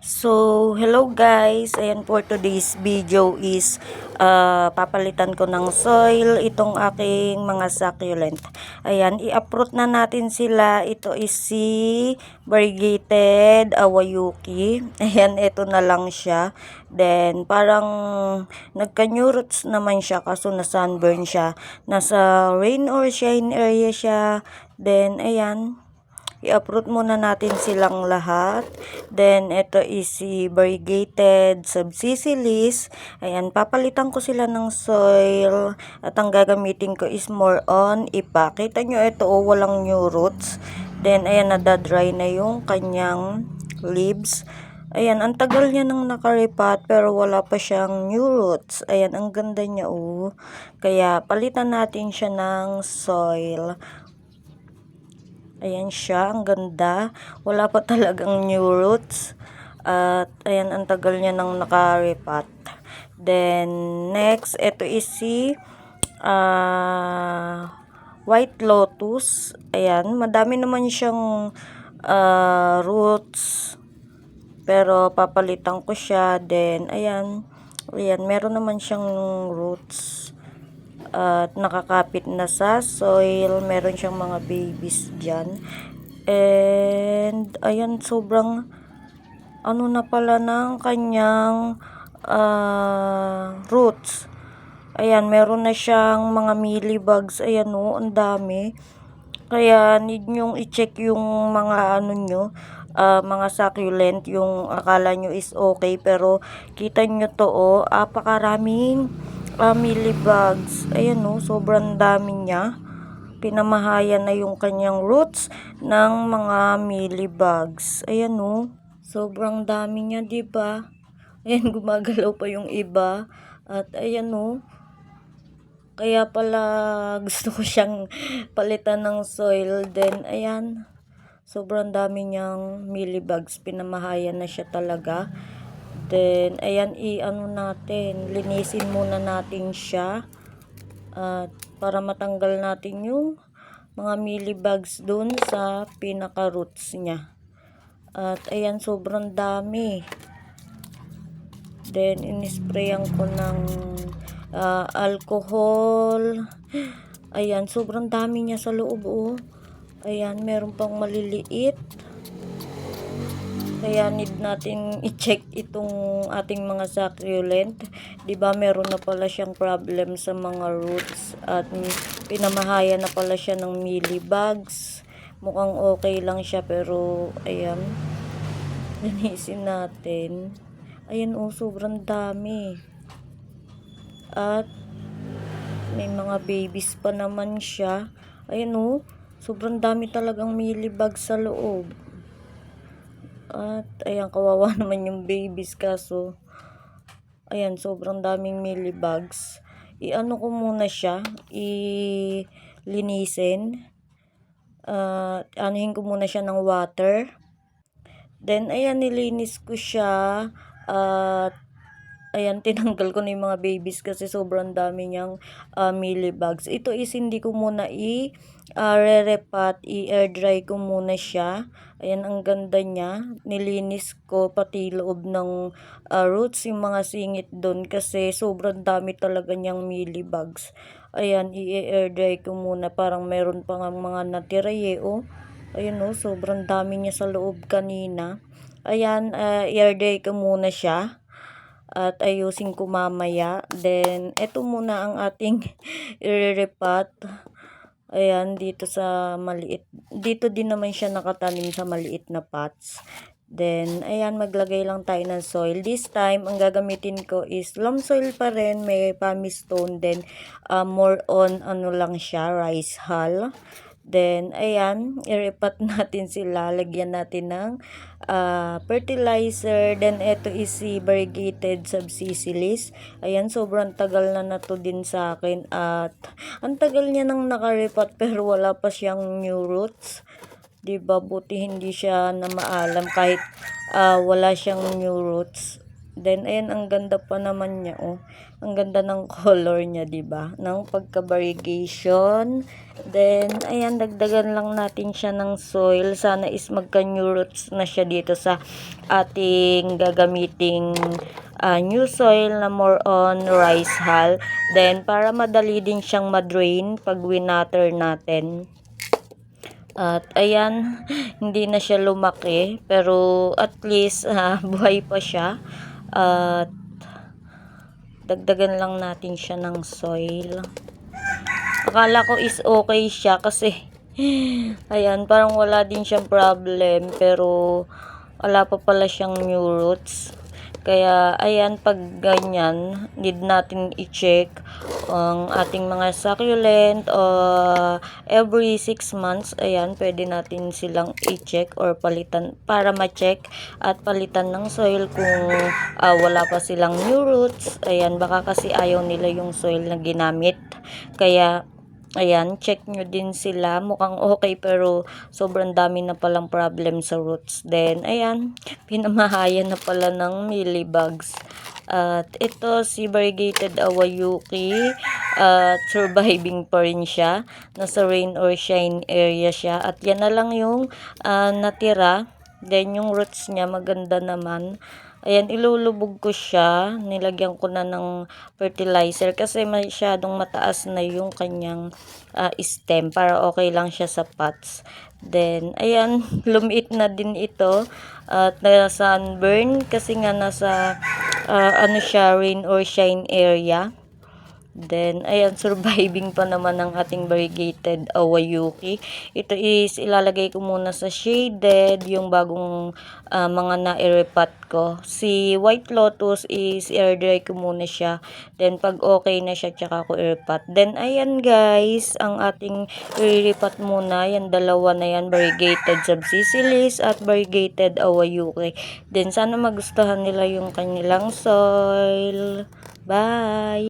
So, hello guys. Ayan for today's video is uh, papalitan ko ng soil itong aking mga succulent. Ayan, i-uproot na natin sila. Ito is si variegated awayuki. Ayan, ito na lang siya. Then, parang nagka-new roots naman siya kaso na sunburn siya. Nasa rain or shine area siya. Then, ayan, i-uproot muna natin silang lahat. Then, ito is si variegated subsicilis. Ayan, papalitan ko sila ng soil. At ang gagamitin ko is more on ipa. Kita nyo, ito oh, walang new roots. Then, ayan, nadadry na yung kanyang leaves. Ayan, ang tagal niya nang nakaripat pero wala pa siyang new roots. Ayan, ang ganda niya oh. Kaya, palitan natin siya ng soil. Ayan siya, ang ganda. Wala pa talagang new roots. At ayan, ang tagal niya nang nakaripat. Then, next, ito is si uh, White Lotus. Ayan, madami naman siyang uh, roots. Pero papalitan ko siya. Then, ayan, ayan, meron naman siyang roots at nakakapit na sa soil. Meron siyang mga babies dyan. And, ayan, sobrang, ano na pala ng kanyang uh, roots. Ayan, meron na siyang mga millibugs. Ayan o, ang dami. Kaya, need nyong i-check yung mga ano nyo, uh, mga succulent, yung akala nyo is okay. Pero, kita nyo to o, apakaraming uh, millibugs. Ayan o, sobrang dami niya. Pinamahayan na yung kanyang roots ng mga millibugs. Ayan o, sobrang dami niya, di ba? Ayan, gumagalaw pa yung iba. At ayan o, kaya pala gusto ko siyang palitan ng soil. Then, ayan, sobrang dami niyang millibugs. Pinamahayan na siya talaga. Then, ayan, i-ano natin, linisin muna natin siya. At para matanggal natin yung mga millibugs dun sa pinaka-roots niya. At ayan, sobrang dami. Then, inisprayan ko ng uh, alcohol. Ayan, sobrang dami niya sa loob, oh. Ayan, meron pang maliliit. Kaya need natin i-check itong ating mga succulent. 'Di ba meron na pala siyang problem sa mga roots at pinamahaya na pala siya ng millibugs. Mukhang okay lang siya pero ayan. Linisin natin. Ayan oh, sobrang dami. At may mga babies pa naman siya. Ayan oh, sobrang dami talagang millibugs sa loob. At ayan, kawawa naman yung babies kaso ayan, sobrang daming millibugs. I-ano ko muna siya, i-linisin. Uh, anuhin ko muna siya ng water. Then, ayan, nilinis ko siya. At, uh, ayan, tinanggal ko na yung mga babies kasi sobrang dami niyang uh, millibugs. Ito is hindi ko muna i- uh, re-repat, i-air dry ko muna siya. Ayan, ang ganda niya. Nilinis ko pati loob ng uh, roots, yung mga singit doon kasi sobrang dami talaga niyang millibugs. Ayan, i-air dry ko muna. Parang meron pa nga mga natira eh, oh. Ayan, oh, sobrang dami niya sa loob kanina. Ayan, uh, i-air dry ko muna siya at ayusin ko mamaya. Then, ito muna ang ating i-repat. Ayan, dito sa maliit. Dito din naman siya nakatanim sa maliit na pots. Then, ayan, maglagay lang tayo ng soil. This time, ang gagamitin ko is loam soil pa rin. May pumice stone. Then, uh, more on, ano lang siya, rice hull. Then, ayan, iripat natin sila. Lagyan natin ng uh, fertilizer. Then, ito is si variegated subsicilis. Ayan, sobrang tagal na na to din sa akin. At, ang tagal niya nang nakaripat pero wala pa siyang new roots. Diba, buti hindi siya na maalam kahit uh, wala siyang new roots. Then, ayan, ang ganda pa naman niya, oh. Ang ganda ng color niya, di ba? Ng pagka-variegation. Then, ayan, dagdagan lang natin siya ng soil. Sana is magka-new roots na siya dito sa ating gagamiting ah, new soil na more on rice hull. Then, para madali din siyang madrain pag winater natin. At ayan, hindi na siya lumaki pero at least ah, buhay pa siya. At dagdagan lang natin siya ng soil. Akala ko is okay siya kasi ayan, parang wala din siyang problem pero wala pa pala siyang new roots. Kaya, ayan, pag ganyan, need natin i-check ang ating mga succulent uh, every 6 months, ayan, pwede natin silang i-check or palitan para ma-check at palitan ng soil kung ah, wala pa silang new roots. Ayan, baka kasi ayaw nila yung soil na ginamit. Kaya, Ayan, check nyo din sila. Mukhang okay pero sobrang dami na palang problem sa roots. Then, ayan, pinamahaya na pala ng millibugs. At ito, si variegated awayuki. At surviving pa rin siya. Nasa rain or shine area siya. At yan na lang yung ah, natira. Then, yung roots niya maganda naman. Ayan, ilulubog ko siya. Nilagyan ko na ng fertilizer kasi masyadong mataas na yung kanyang ah, stem para okay lang siya sa pots. Then, ayan, lumiit na din ito at na sunburn kasi nga nasa ah, ano siya, rain or shine area. Then, ayan, surviving pa naman ang ating variegated awayuki. Ito is, ilalagay ko muna sa shaded, yung bagong ah, mga na-repot ko. Si White Lotus is, air dry ko muna siya. Then, pag okay na siya, tsaka ko i-repot. Then, ayan guys, ang ating i-repot muna. Yan, dalawa na yan, variegated subsicilis at variegated awayuki. Then, sana magustuhan nila yung kanilang soil. Bye!